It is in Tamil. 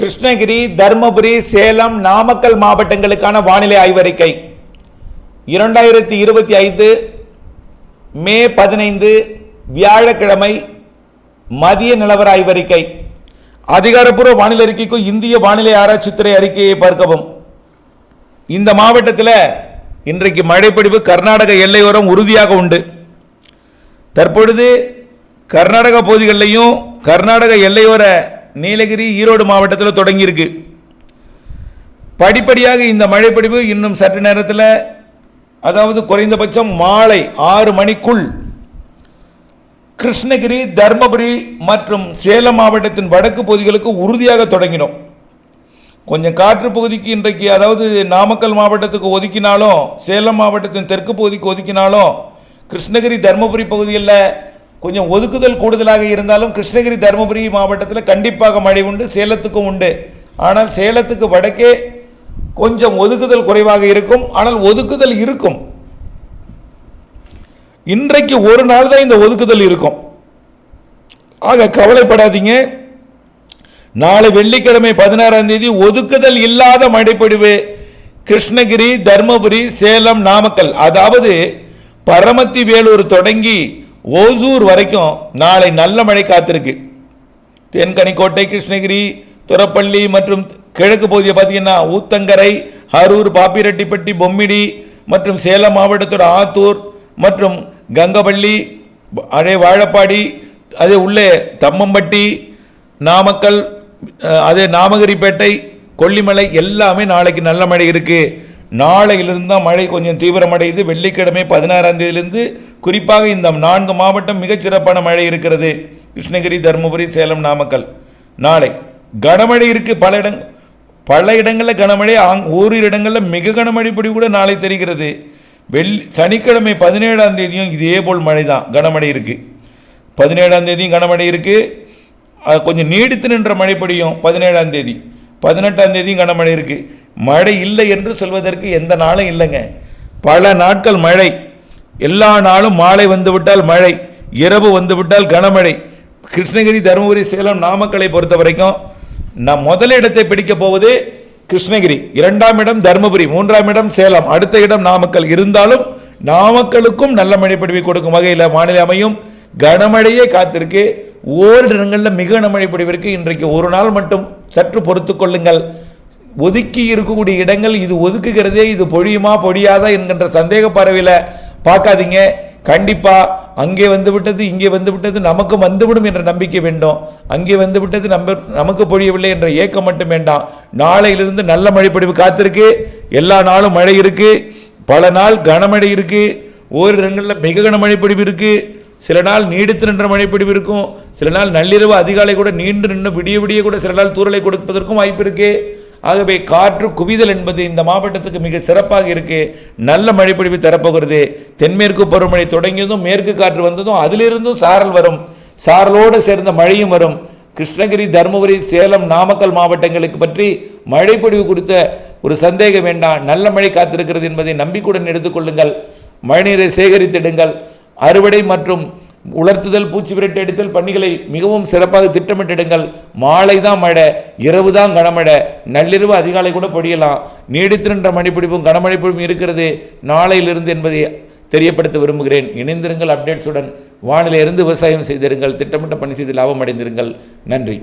கிருஷ்ணகிரி தருமபுரி சேலம் நாமக்கல் மாவட்டங்களுக்கான வானிலை ஆய்வறிக்கை. இரண்டாயிரத்தி இருபத்தி ஐந்து மே பதினைந்து வியாழக்கிழமை மதிய நிலவர ஆய்வறிக்கை. அதிகாரப்பூர்வ வானிலை அறிக்கைக்கும் இந்திய வானிலை ஆராய்ச்சித்துறை அறிக்கையை பார்க்கவும். இந்த மாவட்டத்தில் இன்றைக்கு மழைப்பொழிவு கர்நாடக எல்லையோரம் உறுதியாக உண்டு. தற்பொழுது கர்நாடக பகுதிகளிலையும் கர்நாடக எல்லையோர நீலகிரி ஈரோடு மாவட்டத்தில் தொடங்கியிருக்கு. படிப்படியாக இந்த மழைப்படிவு இன்னும் சற்று நேரத்தில் அதாவது குறைந்தபட்சம் மாலை ஆறு மணிக்குள் கிருஷ்ணகிரி தர்மபுரி மற்றும் சேலம் மாவட்டத்தின் வடக்கு பகுதிகளுக்கு உறுதியாக தொடங்கினோம். கொஞ்சம் காற்று பகுதிக்கு இன்றைக்கு அதாவது நாமக்கல் மாவட்டத்துக்கு ஒதுக்கினாலும் சேலம் மாவட்டத்தின் தெற்கு பகுதிக்கு ஒதுக்கினாலும் கிருஷ்ணகிரி தருமபுரி பகுதிகளில் கொஞ்சம் ஒதுக்குதல் கூடுதலாக இருந்தாலும் கிருஷ்ணகிரி தருமபுரி மாவட்டத்தில் கண்டிப்பாக மழை உண்டு சேலத்துக்கும் உண்டு. ஆனால் சேலத்துக்கு வடக்கே கொஞ்சம் ஒதுக்குதல் குறைவாக இருக்கும். ஆனால் ஒதுக்குதல் இருக்கும். இன்றைக்கு ஒரு நாள் தான் இந்த ஒதுக்குதல் இருக்கும். ஆக கவலைப்படாதீங்க. நாளை வெள்ளிக்கிழமை பதினாறாம் தேதி ஒதுக்குதல் இல்லாத மழைப்பொழிவு கிருஷ்ணகிரி தர்மபுரி சேலம் நாமக்கல். அதாவது பரமத்தி வேலூர் தொடங்கி ஓசூர் வரைக்கும் நாளை நல்ல மழை காத்திருக்கு. தென்கனிக்கோட்டை கிருஷ்ணகிரி துறப்பள்ளி மற்றும் கிழக்கு பகுதியை பார்த்தீங்கன்னா ஊத்தங்கரை அரூர் பாப்பிரெட்டிப்பட்டி பொம்மிடி மற்றும் சேலம் மாவட்டத்தோட ஆத்தூர் மற்றும் கங்கப்பள்ளி அதே வாழப்பாடி அதே உள்ளே தம்மம்பட்டி நாமக்கல் அதே நாமகிரிப்பேட்டை கொல்லிமலை எல்லாமே நாளைக்கு நல்ல மழை இருக்குது நாளையிலிருந்து தான் மழை கொஞ்சம் தீவிரமடையுது. வெள்ளிக்கிழமை பதினாறாம் தேதியிலிருந்து குறிப்பாக இந்த நான்கு மாவட்டம் மிகச்சிறப்பான மழை இருக்கிறது. கிருஷ்ணகிரி தருமபுரி சேலம் நாமக்கல். நாளை கனமழை இருக்குது பல இடங் பல இடங்களில் கனமழை. ஆங் ஓரிரு இடங்களில் மிக கனமழை பொடி கூட நாளை தெரிகிறது. வெள்ளி சனிக்கிழமை பதினேழாம் தேதியும் இதே போல் மழை தான் கனமழை இருக்குது பதினேழாம் தேதியும் கனமழை இருக்குது கொஞ்சம் நீடித்து நின்ற மழை பொடியும் பதினேழாம் தேதி. பதினெட்டாம் தேதியும் கனமழை இருக்குது மழை இல்லை என்று சொல்வதற்கு எந்த நாளும் இல்லைங்க. பல நாட்கள் மழை. எல்லா நாளும் மாலை வந்துவிட்டால் மழை இரவு வந்துவிட்டால் கனமழை. கிருஷ்ணகிரி தருமபுரி சேலம் நாமக்கலை பொறுத்த வரைக்கும் நான் முதல் இடத்தை பிடிக்கப் போவது கிருஷ்ணகிரி. இரண்டாம் இடம் தருமபுரி மூன்றாம் இடம் சேலம். அடுத்த இடம் நாமக்கல். இருந்தாலும் நாமக்கலுக்கும் நல்ல மழை கொடுக்கும் வகையில் வானிலை அமையும். கனமழையே காத்திருக்கு. ஓரிரு இடங்களில் மிக கனமழை பொழிவிற்கு இன்றைக்கு ஒரு நாள் மட்டும் சற்று பொறுத்து கொள்ளுங்கள். ஒதுக்கி இருக்கக்கூடிய இடங்கள் இது ஒதுக்குகிறதே இது பொழியுமா பொழியாதா என்கின்ற சந்தேக பறவையில் பார்க்காதீங்க. கண்டிப்பாக அங்கே வந்து விட்டது இங்கே வந்து விட்டது வந்துவிடும் என்ற நம்பிக்கை வேண்டும். அங்கே வந்து விட்டது நம்ம நமக்கு பொழியவில்லை என்ற ஏக்கம் மட்டும் வேண்டாம். நாளையிலிருந்து நல்ல மழைப்பொழிவு காத்திருக்கு. எல்லா நாளும் மழை இருக்குது பல நாள் கனமழை இருக்குது ஓரிரு இடங்களில் மிக கனமழை பொழிவு இருக்குது சில நாள் நீடித்து நின்ற மழைப்பிடிவு இருக்கும். சில நாள் நள்ளிரவு அதிகாலை கூட நீண்டு நின்று விடிய விடிய கூட சில நாள் தூறலை கொடுப்பதற்கும் வாய்ப்பு இருக்குது ஆகவே காற்று குவிதல் என்பது இந்த மாவட்டத்துக்கு மிக சிறப்பாக இருக்கு. நல்ல மழைப்பொழிவு தரப்போகிறது. தென்மேற்கு பருவமழை தொடங்கியதும் மேற்கு காற்று வந்ததும் அதிலிருந்தும் சாரல் வரும். சாரலோடு சேர்ந்த மழையும் வரும். கிருஷ்ணகிரி தருமபுரி சேலம் நாமக்கல் மாவட்டங்களுக்கு பற்றி மழைப்பொழிவு குறித்த ஒரு சந்தேகம் வேண்டாம் நல்ல மழை காத்திருக்கிறது என்பதை நம்பிக்கையுடன் எடுத்துக்கொள்ளுங்கள் மழைநீரை சேகரித்திடுங்கள். அறுவடை மற்றும் உலர்த்துதல் பூச்சி விரட்டு எடுத்தல் பணிகளை மிகவும் சிறப்பாக திட்டமிட்டிடுங்கள். மாலை தான் மழை இரவு தான் கனமழை. நள்ளிரவு அதிகாலை கூட பொழியலாம். நீடித்து நின்ற மழைப்பிடிப்பும் கனமழை இருக்கிறது. நாளையிலிருந்து என்பதை தெரியப்படுத்த விரும்புகிறேன். இணைந்திருங்கள் அப்டேட்ஸுடன். வானிலை இருந்து விவசாயம் செய்திருங்கள் திட்டமிட்ட பணி செய்து லாபம் அடைந்திருங்கள். நன்றி.